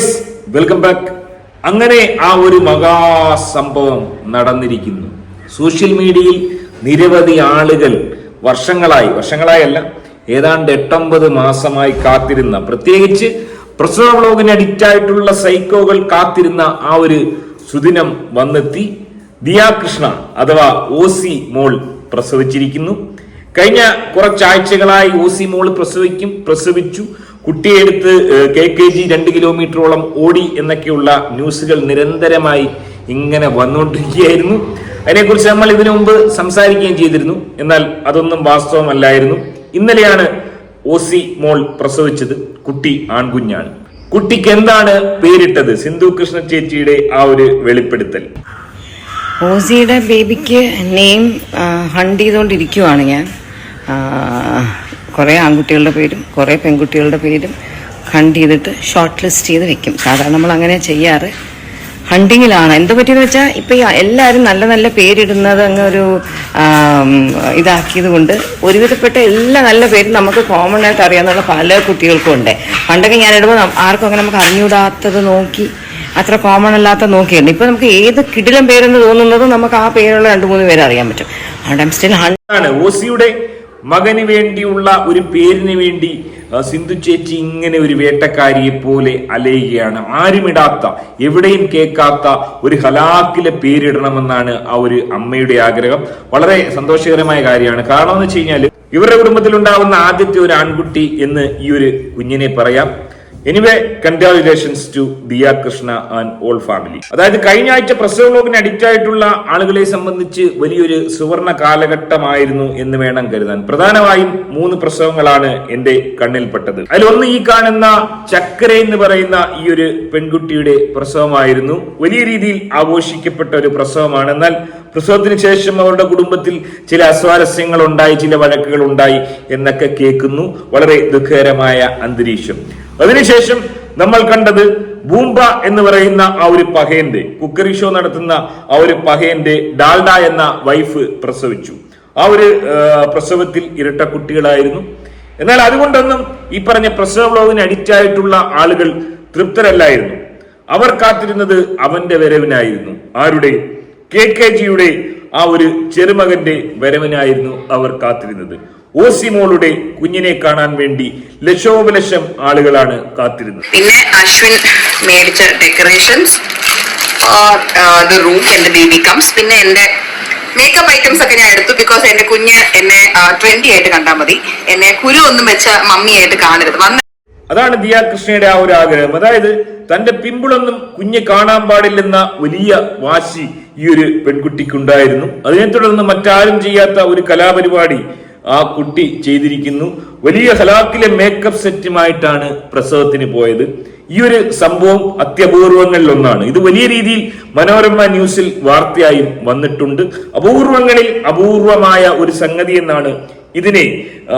Guys welcome back. അങ്ങനെ ആ ഒരു മഹാസംഭവം നടന്നിരിക്കുന്നു. സോഷ്യൽ മീഡിയയിൽ നിരവധി ആളുകൾ വർഷങ്ങളായി വർഷങ്ങളായല്ല ഏതാണ്ട് എട്ടൊമ്പത് മാസമായി കാത്തിരുന്ന പ്രത്യേകിച്ച് പ്രസവ വ്ലോഗിന് അഡിക്റ്റ് ആയിട്ടുള്ള സൈക്കോകൾ കാത്തിരുന്ന ആ ഒരു സുദിനം വന്നെത്തി. ദിയാകൃഷ്ണ അഥവാ ഓസി മോൾ പ്രസവിച്ചിരിക്കുന്നു. കഴിഞ്ഞ കുറച്ചാഴ്ചകളായി ഓസി മോൾ പ്രസവിക്കും പ്രസവിച്ചു. കുട്ടിയെ എടുത്ത് കെ കെ ജി രണ്ട് കിലോമീറ്ററോളം ഓടി എന്നൊക്കെയുള്ള ന്യൂസുകൾ നിരന്തരമായി ഇങ്ങനെ വന്നുകൊണ്ടിരിക്കുകയായിരുന്നു. അതിനെക്കുറിച്ച് നമ്മൾ ഇതിനു മുമ്പ് സംസാരിക്കുകയും ചെയ്തിരുന്നു. എന്നാൽ അതൊന്നും വാസ്തവമല്ലായിരുന്നു. ഇന്നലെയാണ് ഓസി മോൾ പ്രസവിച്ചത്. കുട്ടി ആൺകുഞ്ഞാണ്. കുട്ടിക്ക് എന്താണ് പേരിട്ടത്? സിന്ധു കൃഷ്ണ ചേച്ചിയുടെ ആ ഒരു വെളിപ്പെടുത്തൽ. ഓസിയുടെ ബേബിക്ക് നെയിം ഹണ്ട് ചെയ്തുകൊണ്ടിരിക്കുവാണ് ഞാൻ. കുറേ ആൺകുട്ടികളുടെ പേരും കുറേ പെൺകുട്ടികളുടെ പേരും ഹണ്ട് ചെയ്തിട്ട് ഷോർട്ട് ലിസ്റ്റ് ചെയ്ത് വെക്കും. സാധാരണ നമ്മൾ അങ്ങനെ ചെയ്യാറ്. ഹണ്ടിങ്ങിലാണ് എന്ത് പറ്റിയെന്ന് വെച്ചാൽ ഇപ്പം എല്ലാവരും നല്ല നല്ല പേരിടുന്നത് അങ്ങ് ഒരു ഇതാക്കിയത് കൊണ്ട് ഒരുവിധപ്പെട്ട എല്ലാ നല്ല പേരും നമുക്ക് കോമൺ ആയിട്ട് അറിയാവുന്ന പല കുട്ടികൾക്കും ഉണ്ട്. പണ്ടൊക്കെ ഞാൻ ഇടുമ്പോൾ ആർക്കും അങ്ങനെ നമുക്ക് അറിഞ്ഞൂടാത്തത് നോക്കി അത്ര കോമൺ അല്ലാത്ത നോക്കിയിരുന്നു. ഇപ്പം നമുക്ക് ഏത് കിടിലം പേരെന്ന് തോന്നുന്നത് നമുക്ക് ആ പേരുള്ള രണ്ട് മൂന്ന് പേര് അറിയാൻ പറ്റും. അതുകൊണ്ട് സ്റ്റിൽ ഹൺ ആണ്. ഓസിയുടെ മകന് വേണ്ടിയുള്ള ഒരു പേരിന് വേണ്ടി സിന്ധു ചേച്ചി ഇങ്ങനെ ഒരു വേട്ടക്കാരിയെ പോലെ അലയുകയാണ്. ആരുമിടാത്ത എവിടെയും കേൾക്കാത്ത ഒരു ഹലാക്കിലെ പേരിടണമെന്നാണ് ആ ഒരു അമ്മയുടെ ആഗ്രഹം. വളരെ സന്തോഷകരമായ കാര്യമാണ്. കാരണം എന്ന് വെച്ച് കഴിഞ്ഞാൽ ഇവരുടെ കുടുംബത്തിൽ ഉണ്ടാവുന്ന ആദ്യത്തെ ഒരു ആൺകുട്ടി എന്ന് ഈ ഒരു കുഞ്ഞിനെ പറയാം. Anyway congratulations to Diya Krishna and all family അതായത് കഴിഞ്ഞ ആഴ്ച പ്രസവ ബ്ലോഗിന് അഡിക്റ്റ് ആയിട്ടുള്ള ആളുകളെ സംബന്ധിച്ച് വലിയൊരു സുവർണ കാലഘട്ടമായിരുന്നു എന്ന് വേണം കരുതാൻ. പ്രധാനമായും മൂന്ന് പ്രസവങ്ങളാണ് എന്റെ കണ്ണിൽപ്പെട്ടത്. അതിലൊന്ന് ഈ കാണുന്ന ചക്കര എന്ന് പറയുന്ന ഈ ഒരു പെൺകുട്ടിയുടെ പ്രസവമായിരുന്നു. വലിയ രീതിയിൽ ആഘോഷിക്കപ്പെട്ട ഒരു പ്രസവമാണ്. എന്നാൽ പ്രസവത്തിന് ശേഷം അവരുടെ കുടുംബത്തിൽ ചില അസ്വാരസ്യങ്ങൾ ഉണ്ടായി ചില വഴക്കുകൾ ഉണ്ടായി എന്നൊക്കെ കേൾക്കുന്നു. വളരെ ദുഃഖകരമായ അന്തരീക്ഷം. അതിനുശേഷം നമ്മൾ കണ്ടത് ബൂംബ എന്ന് പറയുന്ന ആ ഒരു പഹയന്റെ കുക്കറി ഷോ നടത്തുന്ന ആ ഒരു പഹയന്റെ ഡാൽഡ എന്ന വൈഫ് പ്രസവിച്ചു. ആ ഒരു പ്രസവത്തിൽ ഇരട്ട കുട്ടികളായിരുന്നു. എന്നാൽ അതുകൊണ്ടൊന്നും ഈ പറഞ്ഞ പ്രസവ വ്ലോഗിന് അഡിക്റ്റ് ആയിട്ടുള്ള ആളുകൾ തൃപ്തരല്ലായിരുന്നു. അവർ കാത്തിരുന്നത് അവന്റെ വരവിനായിരുന്നു. ആരുടെ? കെ കെ ജിയുടെ ആ ഒരു ചെറുമകന്റെ വരവിനായിരുന്നു അവർ കാത്തിരുന്നത്. ഓസിമോളുടെ കുഞ്ഞിനെ കാണാൻ വേണ്ടി ലക്ഷോപലക്ഷം ആളുകളാണ് കാത്തിരുന്നത്. പിന്നെ അശ്വിൻ മേടിച്ച ഡെക്കറേഷൻസ്. ദ റൂം എന്റെ ബേബി കംസ് പിന്നെ എന്റെ മേക്കപ്പ് ഐറ്റംസ് ഒക്കെ ഞാൻ എടുത്തു ബിക്കോസ് എന്റെ കുഞ്ഞ് എന്നെ ട്രെൻഡി ആയിട്ട് കണ്ടാൽ മതി. എന്നെ കുരു ഒന്നും വെച്ച മമ്മിയായിട്ട് കാണരുത്. വന്ന അതാണ് ദിയാ കൃഷ്ണയുടെ ആ ഒരു ആഗ്രഹം. അതായത് തന്റെ പിമ്പിളൊന്നും കുഞ്ഞ് കാണാൻ പാടില്ലെന്ന വലിയ വാശി ഈ ഒരു പെൺകുട്ടിക്കുണ്ടായിരുന്നു. അതിനെ തുടർന്ന് മറ്റാരും ചെയ്യാത്ത ഒരു കലാപരിപാടി ആ കുട്ടി ചെയ്തിരിക്കുന്നു. വലിയ ഹലാക്കിലെ മേക്കപ്പ് സെറ്റുമായിട്ടാണ് പ്രസവത്തിന് പോയത്. ഈ ഒരു സംഭവം അത്യപൂർവങ്ങളിൽ ഒന്നാണ് ഇത് വലിയ രീതിയിൽ മനോരമ ന്യൂസിൽ വാർത്തയായും വന്നിട്ടുണ്ട്. അപൂർവങ്ങളിൽ അപൂർവമായ ഒരു സംഗതി എന്നാണ് ഇതിനെ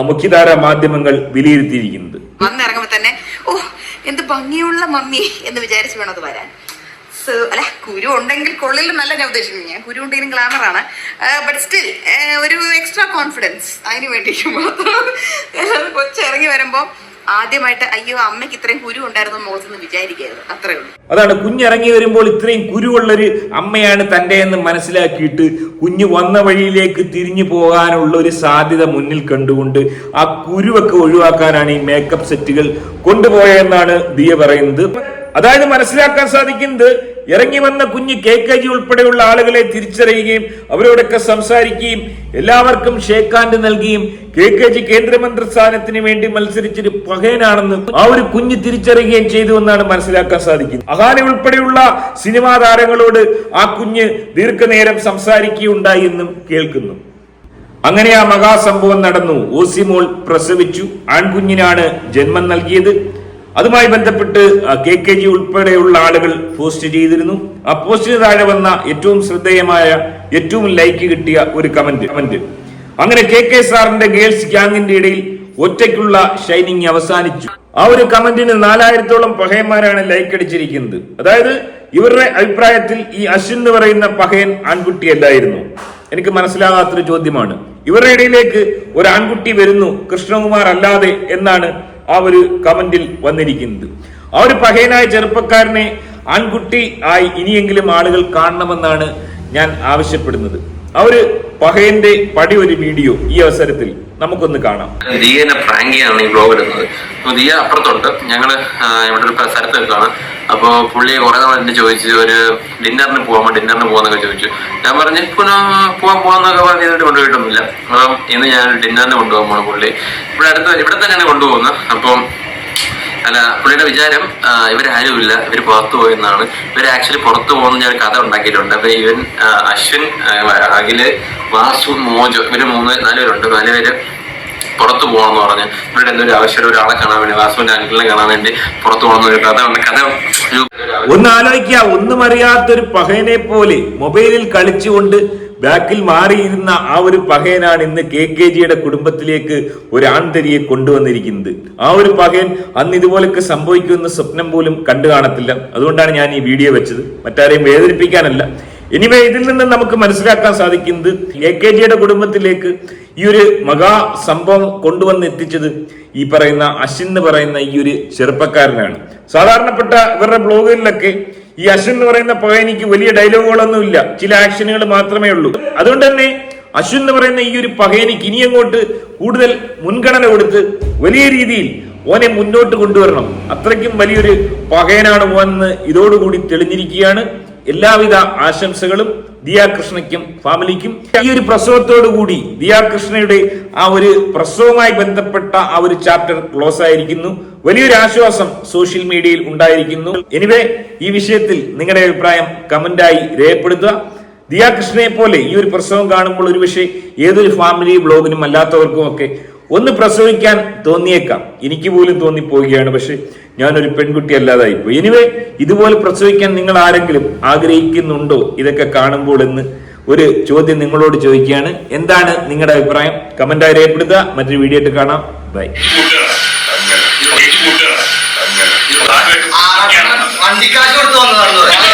മുഖ്യധാര മാധ്യമങ്ങൾ വിലയിരുത്തിയിരിക്കുന്നത്. വന്നിറങ്ങുമ്പോ തന്നെ ഓ എന്ത് ഭംഗിയുള്ള മമ്മി എന്ന് വിചാരിച്ചു വേണം അത് വരാൻ. So, അല്ല കുരു ഉണ്ടെങ്കിൽ കൊള്ളില്ലെന്നല്ല ഞാൻ ഉദ്ദേശിക്കുന്നത് ഞാൻ കുരു ഉണ്ടെങ്കിലും ഗ്ലാമർ ആണ്. ബട്ട് സ്റ്റിൽ ഒരു എക്സ്ട്രാ കോൺഫിഡൻസ് അതിന് വേണ്ടിയിട്ട് മാത്രം കൊച്ചിറങ്ങി വരുമ്പോൾ ആദ്യമായിട്ട് അയ്യോ അമ്മയ്ക്ക് ഇത്രയും കുരു ഉണ്ടായിരുന്നു മോൾസെന്ന് വിചാരിക്കരുത്. അത്രേ ഉള്ളൂ. അതാണ് കുഞ്ഞിറങ്ങി വരുമ്പോൾ ഇത്രയും കുരുവുള്ളൊരു അമ്മയാണ് തന്റെ എന്ന് മനസ്സിലാക്കിയിട്ട് കുഞ്ഞ് വന്ന വഴിയിലേക്ക് തിരിഞ്ഞു പോകാനുള്ള ഒരു സാധ്യത മുന്നിൽ കണ്ടുകൊണ്ട് ആ കുരുവൊക്കെ ഒഴിവാക്കാനാണ് ഈ മേക്കപ്പ് സെറ്റുകൾ കൊണ്ടുപോയെന്നാണ് ദിയ പറയുന്നത്. അതായത് മനസ്സിലാക്കാൻ സാധിക്കുന്നത് ഇറങ്ങി വന്ന കുഞ്ഞ് കെ കെ ജി ഉൾപ്പെടെയുള്ള ആളുകളെ തിരിച്ചറിയുകയും അവരോടൊക്കെ സംസാരിക്കുകയും എല്ലാവർക്കും ഷേക്ക് നൽകിയും കെ കെ ജി കേന്ദ്രമന്ത്രി സ്ഥാനത്തിന് വേണ്ടി മത്സരിച്ചൊരു പകയനാണെന്ന് ആ ഒരു കുഞ്ഞ് തിരിച്ചറിയുകയും ചെയ്തു എന്നാണ് മനസ്സിലാക്കാൻ സാധിക്കുന്നത്. അഹാന ഉൾപ്പെടെയുള്ള സിനിമാ താരങ്ങളോട് ആ കുഞ്ഞ് ദീർഘനേരം സംസാരിക്കുകയുണ്ടായി എന്നും കേൾക്കുന്നു. അങ്ങനെ ആ മഹാസംഭവം നടന്നു. ഓസിമോൾ പ്രസവിച്ചു. ആൺകുഞ്ഞിനാണ് ജന്മം നൽകിയത്. അതുമായി ബന്ധപ്പെട്ട് കെ കെ ജി ഉൾപ്പെടെയുള്ള ആളുകൾ പോസ്റ്റ് ചെയ്തിരുന്നു. ആ പോസ്റ്റിന് താഴെ വന്ന ഏറ്റവും ശ്രദ്ധേയമായ ഏറ്റവും ലൈക്ക് കിട്ടിയ ഒരു കമന്റ് കമന്റ് അങ്ങനെ കെ കെ സാറിന്റെ ഗേൾസ് ഗ്യാങ്ങിന്റെ ഇടയിൽ ഒറ്റയ്ക്കുള്ള ഷൈനിങ് അവസാനിച്ചു. ആ ഒരു കമന്റിന് നാലായിരത്തോളം പഹയന്മാരാണ് ലൈക്ക് അടിച്ചിരിക്കുന്നത്. അതായത് ഇവരുടെ അഭിപ്രായത്തിൽ ഈ അശ്വിൻ എന്ന് പറയുന്ന പഹയൻ ആൺകുട്ടിയല്ലായിരുന്നു എനിക്ക് മനസ്സിലാകാത്തൊരു ചോദ്യമാണ്. ഇവരുടെ ഇടയിലേക്ക് ഒരു ആൺകുട്ടി വരുന്നു കൃഷ്ണകുമാർ അല്ലാതെ എന്നാണ് ആ ഒരു കമന്റിൽ വന്നിരിക്കുന്നത്. ആ ഒരു പഹയനായ ചെറുപ്പക്കാരനെ ആൺകുട്ടി ആയി ഇനിയെങ്കിലും ആളുകൾ കാണണമെന്നാണ് ഞാൻ ആവശ്യപ്പെടുന്നത്. ആ ഒരു പഹയന്റെ പടി ഒരു വീഡിയോ ഈ അവസരത്തിൽ നമുക്കൊന്ന് കാണാം. ദിയനെ പ്രാങ്കിയാണ് ഈ ബ്ലോഗ് ഇടുന്നത്. റിയ അപ്പുറത്തുണ്ട്. ഞങ്ങൾ ഇവിടെ ഒരു സ്ഥലത്ത് നിൽക്കുകയാണ് അപ്പൊ പുള്ളി കുറെ നാൾ എന്നെ ചോദിച്ചു ഒരു ഡിന്നറിന് പോകാമോ ഡിന്നറിന് പോകാന്നൊക്കെ ചോദിച്ചു. ഞാൻ പറഞ്ഞു പോവാൻ പോവാന്നൊക്കെ പറഞ്ഞു ഇതിട്ട് കൊണ്ടുപോയിട്ടൊന്നുമില്ല. അപ്പം ഇന്ന് ഞാൻ ഡിന്നറിന് കൊണ്ടുപോകാൻ പോണു പുള്ളി. ഇവിടെ അടുത്ത് ഇവിടെ തന്നെയാണ് കൊണ്ടുപോകുന്നത്. അപ്പം അല്ല പുള്ളിയുടെ വിചാരം ഇവരാരും ഇല്ല ഇവർ പുറത്തു പോയെന്നാണ്. ഇവർ ആക്ച്വലി പുറത്തു പോകുന്ന ഞാൻ കഥ ഉണ്ടാക്കിയിട്ടുണ്ട്. അപ്പൊ ഇവൻ അശ്വിൻ അഖിൽ വാസു മോജോ ഇവർ മൂന്ന് നാലുപേരുണ്ട് നാലുപേര് പുറത്തു പോകണമെന്ന് പറഞ്ഞ്. ഇവരുടെ എന്തൊരു ആവശ്യം ഒരാളെ കാണാൻ വേണ്ടി വാസുവിന്റെ അങ്കിളിനെ കാണാൻ വേണ്ടി പുറത്തു പോകണം എന്നൊരു കഥ ഉണ്ട്. കഥ ഒന്ന് ആലോചിക്കുക. ഒന്നും അറിയാത്തൊരു പഹയനെ പോലെ മൊബൈലിൽ കളിച്ചുകൊണ്ട് ബാക്കിൽ മാറിയിരുന്ന ആ ഒരു പഹയനാണ് ഇന്ന് കെ കെ ജിയുടെ കുടുംബത്തിലേക്ക് ഒരു ആൺതരിയെ കൊണ്ടുവന്നിരിക്കുന്നത്. ആ ഒരു പഹയൻ അന്ന് ഇതുപോലൊക്കെ സംഭവിക്കുമെന്ന് സ്വപ്നം പോലും കണ്ടു കാണത്തില്ല. അതുകൊണ്ടാണ് ഞാൻ ഈ വീഡിയോ വെച്ചത്. മറ്റാരെയും വേദനിപ്പിക്കാനല്ല. ഇനിവേ ഇതിൽ നിന്ന് നമുക്ക് മനസ്സിലാക്കാൻ സാധിക്കുന്നത് എ കെ ജിയുടെ കുടുംബത്തിലേക്ക് ഈ ഒരു മഹാ സംഭവം കൊണ്ടുവന്ന് എത്തിച്ചത് ഈ പറയുന്ന അശ്വിൻ എന്ന് പറയുന്ന ഈ ഒരു ചെറുപ്പക്കാരനാണ്. സാധാരണപ്പെട്ട ഇവരുടെ ബ്ലോഗുകളിലൊക്കെ ഈ അശ്വിൻ എന്ന് പറയുന്ന പകയനിക്ക് വലിയ ഡയലോഗുകളൊന്നും ഇല്ല ചില ആക്ഷനുകൾ മാത്രമേ ഉള്ളൂ. അതുകൊണ്ട് തന്നെ അശ്വിൻ എന്ന് പറയുന്ന ഈ ഒരു പകയനിക്ക് ഇനി അങ്ങോട്ട് കൂടുതൽ മുൻഗണന കൊടുത്ത് വലിയ രീതിയിൽ ഓനെ മുന്നോട്ട് കൊണ്ടുവരണം. അത്രയ്ക്കും വലിയൊരു പകയനാണ് ഓൻ എന്ന് ഇതോടുകൂടി തെളിഞ്ഞിരിക്കുകയാണ്. എല്ലാവിധ ആശംസകളും ദിയാകൃഷ്ണയ്ക്കും ഫാമിലിക്കും. ഈ ഒരു പ്രസവത്തോടു കൂടി ദിയാകൃഷ്ണയുടെ ആ ഒരു പ്രസവവുമായി ബന്ധപ്പെട്ട ആ ഒരു ചാപ്റ്റർ ക്ലോസ് ആയിരിക്കുന്നു. വലിയൊരു ആശ്വാസം സോഷ്യൽ മീഡിയയിൽ ഉണ്ടായിരിക്കുന്നു. എനിവേ ഈ വിഷയത്തിൽ നിങ്ങളുടെ അഭിപ്രായം കമന്റായി രേഖപ്പെടുത്തുക. ദിയാകൃഷ്ണയെ പോലെ ഈ ഒരു പ്രസവം കാണുമ്പോൾ ഒരു പക്ഷേ ഏതൊരു ഫാമിലി ബ്ലോഗിനും അല്ലാത്തവർക്കും ഒക്കെ ഒന്ന് പ്രസവിക്കാൻ തോന്നിയേക്കാം. എനിക്ക് പോലും തോന്നിപ്പോവുകയാണ്. പക്ഷെ ഞാനൊരു പെൺകുട്ടി അല്ലാതായി പോയി എനിവേ ഇതുപോലെ പ്രസവിക്കാൻ നിങ്ങൾ ആരെങ്കിലും ആഗ്രഹിക്കുന്നുണ്ടോ? ഇതൊക്കെ കാണുമ്പോൾ എന്ന് ഒരു ചോദ്യം നിങ്ങളോട് ചോദിക്കുകയാണ്. എന്താണ് നിങ്ങളുടെ അഭിപ്രായം? കമന്റായി രേഖപ്പെടുത്തുക. മറ്റൊരു വീഡിയോ ആയിട്ട് കാണാം. ബൈ വണ്ടിക്കാശ് കൊടുത്ത് വന്നതാണ്